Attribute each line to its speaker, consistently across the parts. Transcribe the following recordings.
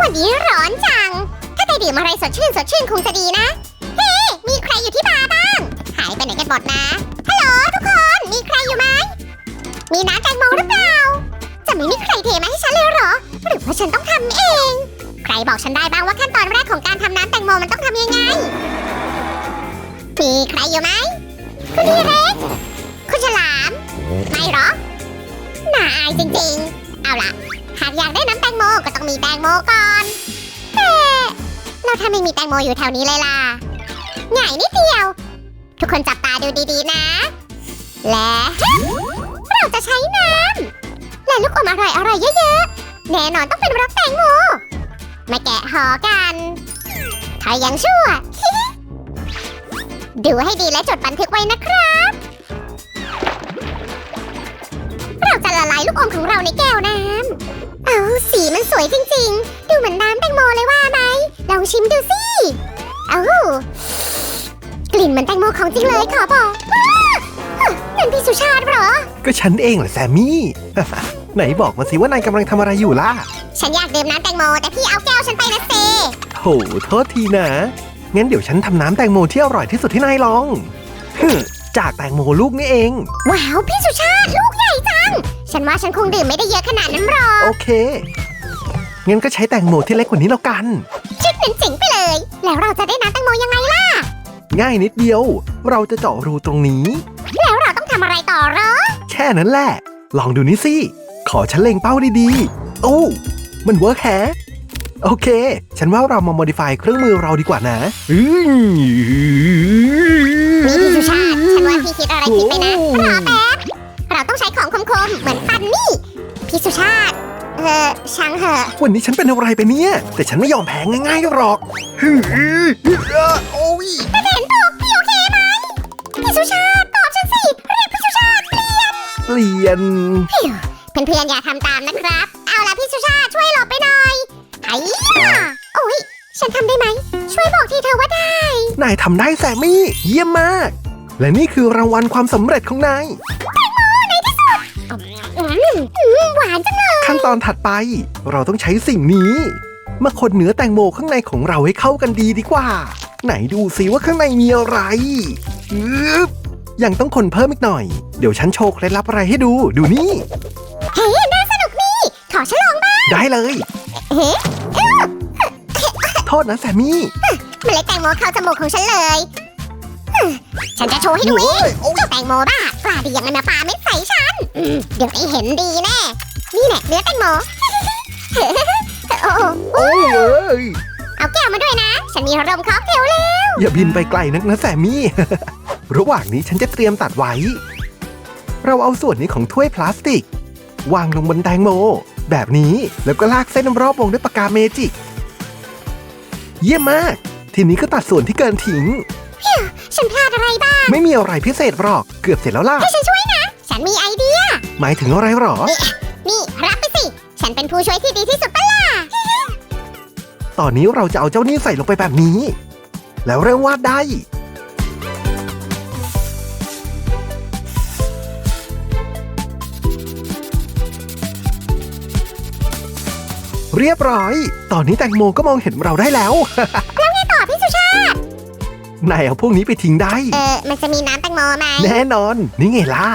Speaker 1: วันนี้ร้อนจัง ถ้าได้ดื่มอะไรสดชื่นสดชื่นคงจะดีนะ เฮ้ มีใครอยู่ที่บาร์บ้าง หายไปไหนกันหมดนะ ฮัลโหลทุกคน มีใครอยู่ไหม มีน้ำแตงโมหรือเปล่า จะไม่มีใครเทมาให้ฉันเลยเหรอ หรือว่าฉันต้องทำเอง ใครบอกฉันได้บ้างว่าขั้นตอนแรกของการทำน้ำแตงโมมันต้องทำยังไง มีใครอยู่ไหม คุณพี่เล็กคุณฉลาม ไม่หรอ น่าอายจริงๆ เอาล่ะ หากอยากได้น้ำแตงโมก็ต้องมีแตงโมก่อนแต่เราถ้าไม่มีแตงโมอยู่แถวนี้เลยล่ะง่ายนิดเดียว ทุกคนจับตาดูดีๆนะ และเราจะใช้น้ำและลูกอมอร่อยๆเยอะๆ แน่นอนต้องเป็นรสแตงโม มาแกะห่อกันถ้ายังชั่ว ดูให้ดีและจดบันทึกไว้นะครับ เราจะละลายลูกอมของเราในแก้วน้ำ เอาสีมันสวยจริงๆ ดูเหมือนน้ำแตงโมเลยว่าไหมลองชิมดูสิ เอากลิ่นเหมือนแตงโมของจริงเลยขอบอกอ้านั่นพี่สุชาติเหรอ
Speaker 2: ก็ฉันเองแหละแซมมี่ ไหนบอกมาสิว่านายกำลังทำอะไรอยู่ล่ะ
Speaker 1: ฉันอยากดื่มน้ำแตงโม แต่พี่เอาแก้วฉันไปนะเซ
Speaker 2: โถโทษทีนะ งั้นเดี๋ยวฉันทำน้ำแตงโมที่อร่อยที่สุดที่นายลองฮึมจากแตงโมลูกนี่เอง
Speaker 1: ว้าว พี่สุชาติลูกใหญ่จัง ฉันว่าฉันคงดื่มไม่ได้เยอะขนาดนั้นหรอก
Speaker 2: โอเคงั้นก็ใช้แตงโมที่เล็กกว่านี้แล้วกัน
Speaker 1: คิดเป็นจริงไปเลย แล้วเราจะได้น้ำแตงโมยังไงล่ะ
Speaker 2: ง่ายนิดเดียว เราจะเจาะรูตรงนี้
Speaker 1: แล้วเราต้องทำอะไรต่อเหรอ
Speaker 2: แค่นั้นแหละ ลองดูนี่สิ ขอฉันเล็งเป้าดีๆ โอ้ มันเวิร์กแฮะโอเค ฉันว่าเรามา modify เครื่องมือเราดีกว่านะอื้
Speaker 1: นี่พี่สุชาติฉันว่า
Speaker 2: อ
Speaker 1: พี่คิดอะไรผิดไปนะรอแป๊บ คมๆ เหมือนฟันนี่ พี่สุชาติ เออช่างเหอะ
Speaker 2: วันนี้ฉันเป็นอะไรไปเนี่ย แต่ฉันไม่ยอมแพ้ง่ายๆหรอกฮึโอ้ย
Speaker 1: เห็นตกพี่โอเคไหม พี่สุชาติตอบฉันสิ เรียกพี่สุชาติเปลี่ยน
Speaker 2: เปลี่ยน
Speaker 1: เพื่อนๆอย่าทำตามนะครับ เอาล่ะพี่สุชาติช่วยหลบไปหน่อยไอ้ย่าโอ้ยฉันทำได้ไหม ช่วยบอกทีเธอะว่าได้
Speaker 2: นายทำได้แซมมี่ เยี่ยมมาก และนี่คือรางวัลความสำเร็จของนาย
Speaker 1: อืมอืม หวานจังเลย
Speaker 2: ขั้นตอนถัดไป เราต้องใช้สิ่งนี้ มาคนเนื้อแตงโมข้างในของเราให้เข้ากันดีดีกว่า ไหนดูสิว่าข้างในมีอะไรอึ๊บยังต้องคนเพิ่มอีกหน่อย เดี๋ยวฉันโชว์เคล็ดลับอะไรให้ดู ดูนี่
Speaker 1: เฮ้น่าสนุกนี่ขอฉันลองบ้าง
Speaker 2: ได้เลย
Speaker 1: เฮ้
Speaker 2: โทษนะแซมมี่
Speaker 1: เมล็ดแตงโมเข้าจมูกของฉันเลยฮึ ฉันจะโชว์ให้ดูเองเจ้าแตงโมบ้ากล้าดีอย่างนั้นมาปาเม็ดใส่ฉันอืมเดี๋ยวได้เห็นดีแน่ นี่แหละเนื้อแตงโม โอ้โห
Speaker 2: โอ้ย
Speaker 1: เอาแก้วมาด้วยนะ ฉันมีรมค็อกเทลเลย
Speaker 2: อย่าบินไปไกลนักนะแซมมี่ ระหว่างนี้ฉันจะเตรียมตัดไว้ เราเอาส่วนนี้ของถ้วยพลาสติก วางลงบนแตงโม แบบนี้แล้วก็ลากเส้นรอบวงด้วยปากกาเมจิก เยี่ยมมาก ทีนี้ก็ตัดส่วนที่เกินทิ้ง
Speaker 1: ฉันพลาดอะไรบ้าง
Speaker 2: ไม่มีอะไรพิเศษหรอก เกือบเสร็จแล้วล่ะ
Speaker 1: ให้ฉันช่วยนะ ฉันมีไอเดีย
Speaker 2: หมายถึงอะไรหรอ
Speaker 1: นี่รับไปสิ ฉันเป็นผู้ช่วยที่ดีที่สุดปะล่ะ
Speaker 2: ตอนนี้เราจะเอาเจ้านี่ใส่ลงไปแบบนี้ แล้วเริ่มวาดได้ เรียบร้อย ตอนนี้แตงโมก็มองเห็นเราได้แล้ว
Speaker 1: ต่อพี่สุชาติ
Speaker 2: นายเอาพวกนี้ไปทิ้งได้
Speaker 1: เออ มันจะมีน้ำแตงโมไหม
Speaker 2: แน่นอน นี่ไงล่ะ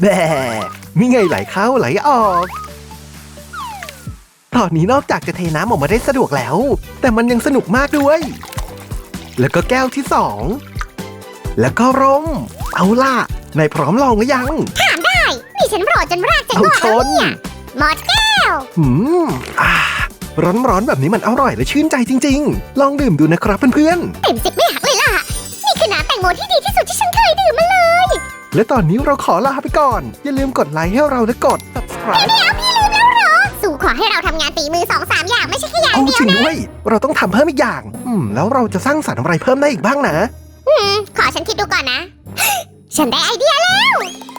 Speaker 2: แบ่นี่ไงไหลเข้าไหลออกตอนนี้นอกจากจะเทน้ำออกมาได้สะดวกแล้ว แต่มันยังสนุกมากด้วย แล้วก็แก้วที่สอง แล้วก็ร่ม เอาล่ะนายพร้อมลองหรือยัง
Speaker 1: ถามได้นี่ฉันรอจนรากจะ
Speaker 2: เอา
Speaker 1: งอก
Speaker 2: ช
Speaker 1: แล้ว
Speaker 2: น
Speaker 1: เนี่ยหมดแก้ว
Speaker 2: หืมอ่าร้อนๆแบบนี้มันอร่อยและชื่นใจจริง ๆ ลองดื่มดูนะครับเพื่อน
Speaker 1: เต็มสิบไม่หัก โมที่ดีที่สุดที่ฉันเคยดื่มมาเลย
Speaker 2: ๆและตอนนี้เราขอลาไปก่อน อย่าลืมกดไลค์ให้เราและกด subscribe
Speaker 1: เดี๋ยวพี่ลืมแล้วเหรอ สู่ขอให้เราทำงานตีมือสองสามอย่างไม่ใช่แค่อย่าง
Speaker 2: เอา
Speaker 1: เดีย
Speaker 2: จ
Speaker 1: ว
Speaker 2: ริง
Speaker 1: นะ
Speaker 2: ด้วย เราต้องทำเพิ่มอีกอย่าง อืม แล้วเราจะสร้างสรรค์อะไรเพิ่มได้อีกบ้างนะ
Speaker 1: อืมขอฉันคิดดูก่อนนะ ฉันได้ไอเดียแล้ว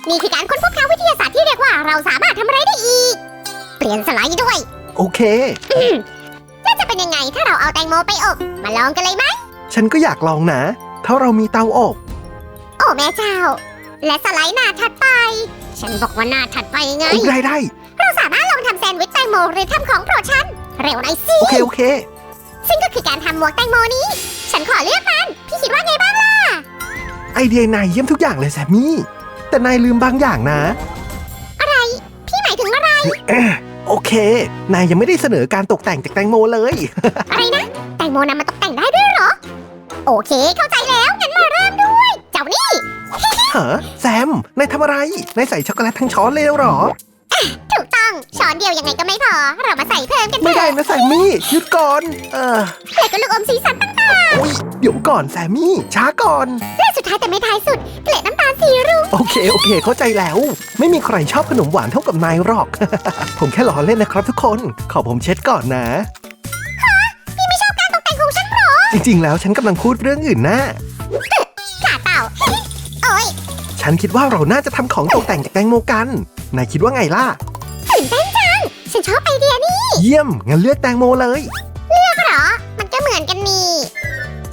Speaker 1: นี่คือการค้นพบทางวิทยาศาสตร์ที่เรียกว่าเราสามารถทำอะไรได้อีก เปลี่ยนสไลด์ด้วย
Speaker 2: โอเค
Speaker 1: แล้วจะเป็นยังไงถ้าเราเอาแตงโมไปอบ มาลองกันเลยไหม
Speaker 2: ฉันก็อยากลองนะ ถ้าเรามีเตาอบ
Speaker 1: โอ้แม่เจ้า และสไลด์หน้าถัดไป ฉันบอกว่าหน้าถัดไปไง
Speaker 2: อุ๊ยได้ได้
Speaker 1: เราสามารถลองทำแซนด์วิชแตงโมหรือทำของโปรดฉัน เร็วหน่อยสิ
Speaker 2: โอเคโอเค
Speaker 1: ซึ่งก็คือการทำหมวกแตงโมนี้ ฉันขอเลือกมัน พี่คิดว่าไงบ้างล่ะ
Speaker 2: ไอเดียนายเยี่ยมทุกอย่างเลยแซมมี่ แต่นายลืมบางอย่างนะ
Speaker 1: อะไร พี่หมายถึงอะไร
Speaker 2: โอเค นายยังไม่ได้เสนอการตกแต่งจากแตงโมเลย
Speaker 1: อะไรนะ แตงโมนำมาตกแต่งได้ด้วยเหรอ โอเค เข้าใจแล้ว งั้นมาเริ่มด้วย เจ้านี่
Speaker 2: ฮะแซมนายทำอะไรนายใส่ช็อกโกแลตทั้งช้อนเลยเหรอ
Speaker 1: ถูกต้อง ช้อนเดียวยังไงก็ไม่พอ เรามาใส่เพิ่มกันเถ
Speaker 2: ไม่ได้
Speaker 1: อะ
Speaker 2: นะแซมมี่หยุดก่อน เออ
Speaker 1: แล้วก็ลูกอมสีสันต่าง
Speaker 2: อุ๊ยเดี๋ยวก่อนแซมมี่ ช้าก่อน
Speaker 1: ๆและสุดท้ายแต่ไม่ท้ายสุด เกล็ดน้ำตาลสีรุ้ง
Speaker 2: โอเค โอเค เข้าใจแล้ว ไม่มีใครชอบขนมหวานเท่ากับนายหรอก ผมแค่ล้อเล่นนะครับทุกคน ขอผมเช็ดก่อนนะ จริงๆ แล้วฉันกำลังพูดเรื่องอื่นนะ
Speaker 1: ขาเต่า โอ้ย
Speaker 2: ฉันคิดว่าเราน่าจะทำของตกแต่งจากแตงโมกัน นายคิดว่าไงล่ะ
Speaker 1: ตื่นเต้นจัง ฉันชอบไอเดียนี้
Speaker 2: เยี่ยม งั้นเลือกแตงโมเลย
Speaker 1: เหรอ มันก็เหมือนกันนี่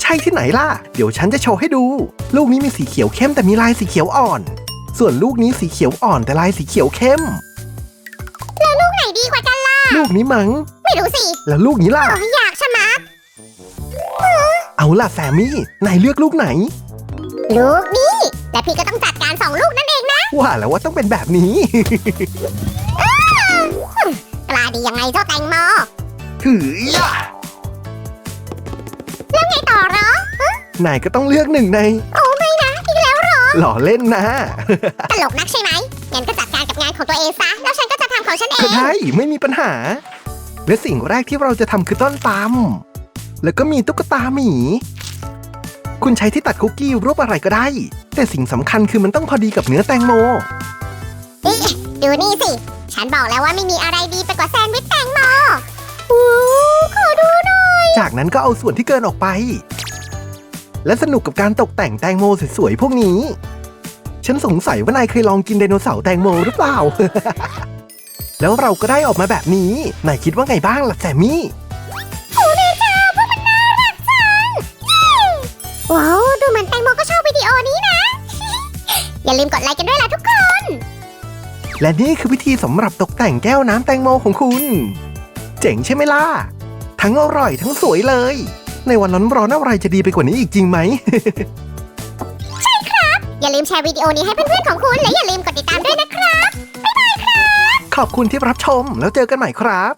Speaker 2: ใช่ที่ไหนล่ะ เดี๋ยวฉันจะโชว์ให้ดู ลูกนี้มีสีเขียวเข้มแต่มีลายสีเขียวอ่อน ส่วนลูกนี้สีเขียวอ่อนแต่ลายสีเขียวเข้ม
Speaker 1: ลูกไหนดีกว่ากันล่ะ
Speaker 2: ลูกนี้มัง้ง
Speaker 1: ไม่รู้สิ
Speaker 2: แล้วลูกนี้ล่ะ
Speaker 1: โอ้ยอยากชะมัด
Speaker 2: เอาล่ะแซมมี่นายเลือกลูกไหน
Speaker 1: ลูกนี้และพี่ก็ต้องจัดการสองลูกนั่นเองนะ
Speaker 2: ว่าแล้วว่าต้องเป็นแบบนี้
Speaker 1: กล้าดียังไงเจ้าแตงโม
Speaker 2: ถือ
Speaker 1: แล้วไงต่อเหรอ
Speaker 2: นายก็ต้องเลือกหนึ่งใน
Speaker 1: โอ้ไม่นะอีกแล้วเหรอ
Speaker 2: หล่อเล่นนะ
Speaker 1: ตลกนักใช่ไหมงั้นก็จัดการกับงานของตัวเองซะแล้วฉันก็จะทำของฉันเอ
Speaker 2: ก็
Speaker 1: ง
Speaker 2: ได้ไม่มีปัญหา และสิ่งแรกที่เราจะทำคือต้นตำ แล้วก็มีตุ๊กตาหมี คุณใช้ที่ตัดคุกกี้รูปอะไรก็ได้ แต่สิ่งสำคัญคือมันต้องพอดีกับเนื้อแตงโม
Speaker 1: นี่ดูนี่สิ ฉันบอกแล้วว่าไม่มีอะไรดีไปกว่าแซนด์วิชแตงโมโอ้ขอดูหน่อย
Speaker 2: จากนั้นก็เอาส่วนที่เกินออกไป และสนุกกับการตกแต่งแตงโมสวยๆพวกนี้ ฉันสงสัยว่านายเคยลองกินไดโนเสาร์แตงโมหรือเปล่า แล้วเราก็ได้ออกมาแบบนี้ นายคิดว่าไงบ้างล่ะแซมมี่
Speaker 1: อย่าลืมกดไลค์กันด้วยล่ะทุกคน
Speaker 2: และนี่คือวิธีสำหรับตกแต่งแก้วน้ำแตงโมของคุณ เจ๋งใช่ไหมล่ะ ทั้งอร่อยทั้งสวยเลย ในวันร้อนๆอะไรจะดีไปกว่านี้อีกจริงไหม
Speaker 1: อย่าลืมแชร์วิดีโอนี้ให้เพื่อนๆของคุณ และอย่าลืมกดติดตามด้วยนะครับ
Speaker 2: ขอบคุณที่รับชมแล้วเจอกันใหม่ครับ